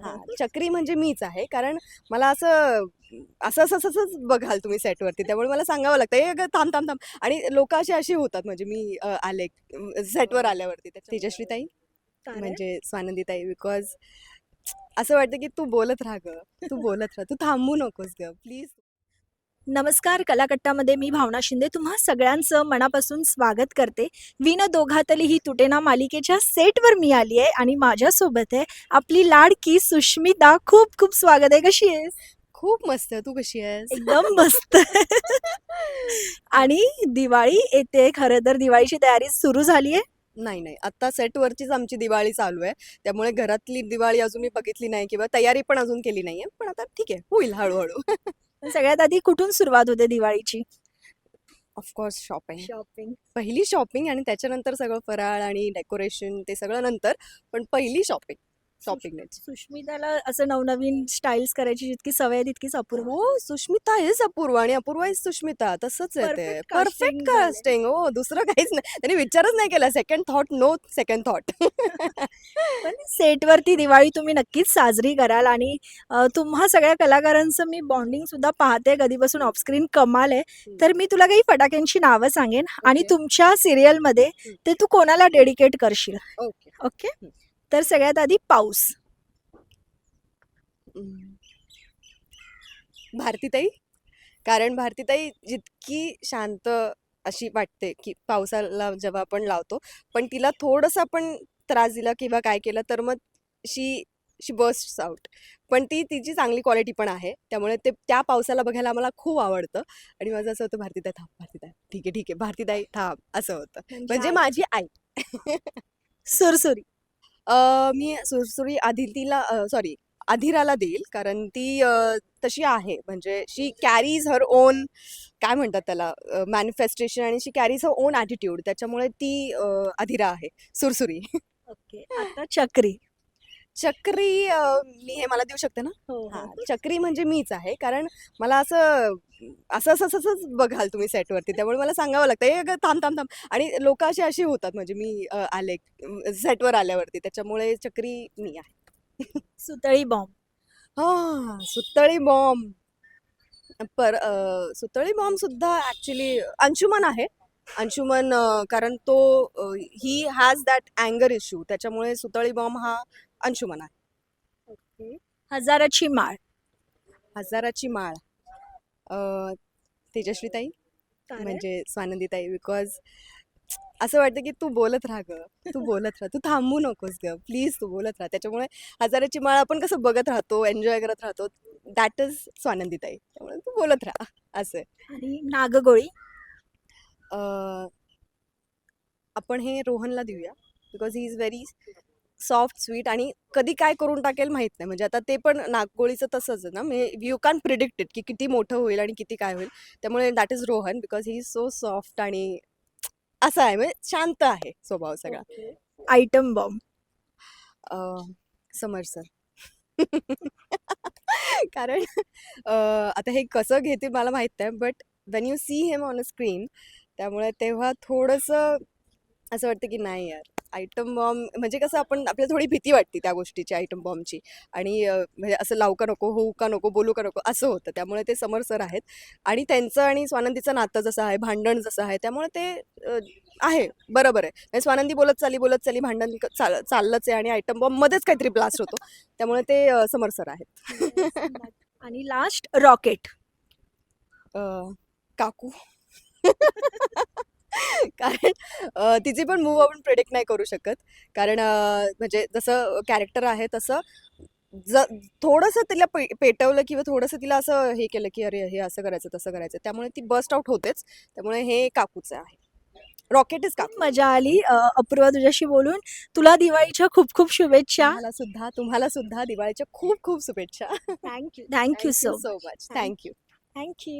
हा चक्री म्हणजे मीच आहे कारण मला असं असं असं असं असंच बघाल तुम्ही सेटवरती त्यामुळे मला सांगावं लागतं. ए अगं थांब थांब थांब. आणि लोक असे असे होतात म्हणजे मी अ, आले सेटवर आल्यावरती. तेजस्वी ताई म्हणजे स्वानंदी ताई बिकॉज असं वाटतं की तू बोलत राहा ग तू बोलत राहा तू थांबू नकोस ग प्लीज नमस्कार कलाकट्टामध्ये मी भावना शिंदे तुम्हा सगळ्यांचं मनापासून स्वागत करते. विन दोघातली ही तुटेना मालिकेच्या सेटवर मी आली आहे आणि माझ्यासोबत आहे आपली लाडकी सुष्मिता. खूप खूप स्वागत आहे. कशी आहेस? खूप मस्त. तू कशी आहेस? एकदम मस्त. आणि दिवाळी येते. खरं तर दिवाळीची तयारी सुरू झाली आहे? नाही नाही. आता सेटवरचीच आमची दिवाळी चालू आहे. त्यामुळे घरातली दिवाळी अजून मी बघितली नाही किंवा तयारी पण अजून केली नाहीये. पण आता ठीक आहे. होईल हळूहळू. सगळ्यात आधी कुठून सुरुवात होते दिवाळीची? ऑफकोर्स शॉपिंग शॉपिंग पहिली शॉपिंग आणि त्याच्यानंतर सगळं फराळ आणि डेकोरेशन ते सगळं नंतर पण पहिली शॉपिंग शॉपिंग सुष्मिताला असं नवनवीन स्टाईल्स करायची जितकी सवय आहे तितकीच अपूर्व. हो सुष्मिता इज अपूर्व आणि अपूर्वा इज सुष्मिता. तसंच आहे ते. Perfect परफेक्ट casting झालंय. कास्टिंग हो दुसरं काहीच नाही. त्यांनी विचारच नाही केला. Second thought no second thought पण सेटवरती दिवाळी तुम्ही नक्कीच साजरी कराल आणि अ, तुम्हा सगळ्या कलाकारांचं मी बॉन्डिंग सुद्धा पाहते. कधीपासून ऑफस्क्रीन कमाल आहे. तर मी तुला काही फटाक्यांची नावं सांगेन आणि Okay. तुमच्या सिरियलमध्ये. ते तू कोणाला डेडिकेट करशील? ओके. ओके. तर सगळ्यात आधी पाऊस. भारतीताई कारण भारतीताई जितकी शांत अशी वाटते की पावसाला जेव्हा आपण लावतो पण तिला थोडंसं आपण त्रास दिला किंवा काय केलं तर मग शी शी बस्ट आउट. पण ती तिची चांगली क्वालिटी पण आहे. त्यामुळे ते त्या पावसाला बघायला आम्हाला खूप आवडतं. आणि माझं असं होतं भारतीताई थांब भारतीताई. ठीक आहे ठीक आहे. भारतीताई थांब. असं होतं. म्हणजे माझी आई. सुरसुरी मी सुरसुरी आदितीला सॉरी आधिराला देईल कारण ती तशी आहे. म्हणजे शी कॅरीज हर ओन काय म्हणतात त्याला मॅनिफेस्टेशन आणि she carries her own attitude त्याच्यामुळे ती अधिरा आहे. सुरसुरी. ओके. आता चक्री. चक्री अ, मी हे मला देऊ शकते ना? हो हा चक्री म्हणजे मीच आहे कारण मला असं असं असं असं असंच बघाल तुम्ही सेटवरती त्यामुळे मला सांगावं लागतं. ए अगं थांब थांब थांब. आणि लोक असे असे होतात म्हणजे मी अ, आले सेटवर आल्यावरती त्याच्यामुळे चक्री मी आहे. सुतळी बॉम्ब. हा सुतळी बॉम्ब. पर अ, सुतळी बॉम्ब सुद्धा ऍक्च्युली अंशुमन आहे. अंशुमन कारण तो ही हॅज दॅट अँगर इश्यू त्याच्यामुळे सुतळी बॉम्ब हा अंशुमन आहे. ओके. हजाराची माळ. हजाराची माळ. अ, तेजस्वी ताई म्हणजे स्वानंदी ताई बिकॉज असं वाटतं की तू बोलत राहा ग. तू बोलत राहा. तू थांबू नकोस ग. प्लीज तू बोलत राहा. त्याच्यामुळे हजाराची माळ आपण कसं बघत राहतो एन्जॉय करत राहतो. दॅट इज स्वानंदी ताई त्यामुळे तू बोलत राहा. असं. आणि नागगोळी? आपण हे रोहनला देऊया. Because he is very soft sweet आणि कधी काय करून टाकेल माहीत नाही. म्हणजे आता ते पण नागगोळीचं तसंच आहे ना. म्हणजे यू कॅन प्रिडिक्ट इट की किती मोठं होईल आणि किती काय होईल. त्यामुळे that is Rohan because he is so soft आणि असं आहे. म्हणजे शांत आहे स्वभाव सगळा. आयटम बॉम्ब अ, समर सर कारण अ, आता हे कसं घेतील मला माहीत नाही. But when you see him on a screen त्यामुळे तेव्हा थोडंसं असं वाटतं की नाही यार आयटम बॉम्ब म्हणजे कसं आपण आपल्याला थोडी भीती वाटते त्या गोष्टीची आयटम बॉम्बची आणि म्हणजे असं लावू का नको होऊ का नको बोलू का नको असं होतं. त्यामुळे ते समर सर आहेत. आणि त्यांचं आणि स्वानंदीचं नातं जसं आहे भांडण जसं आहे त्यामुळे ते आहे. बरोबर आहे. म्हणजे स्वानंदी बोलत चाली बोलत चाली भांडण चाल चाललंच आहे आणि आयटम बॉम्ब मध्येच काहीतरी ब्लास्ट होतो. त्यामुळे ते समर सर आहेत. आणि लास्ट रॉकेट काकू. कारण तिची पण मूव आपण प्रिडिक्ट नाही करू शकत. कारण म्हणजे जसं कॅरेक्टर आहे तसं ज थोडंसं तिला पे पेटवलं किंवा थोडंसं तिला असं हे केलं की अरे हे असं करायचं तसं करायचं. त्यामुळे ती बस्ट आउट होतेच. त्यामुळे हे काकूचं आहे. रॉकेट इज काकू. मजा आली. अपूर्वा तुझ्याशी बोलून. तुला दिवाळीच्या खूप खूप शुभेच्छा. तुम्हाला सुद्धा तुम्हाला सुद्धा दिवाळीच्या खूप खूप शुभेच्छा. Thank you thank you so so much thank you thank you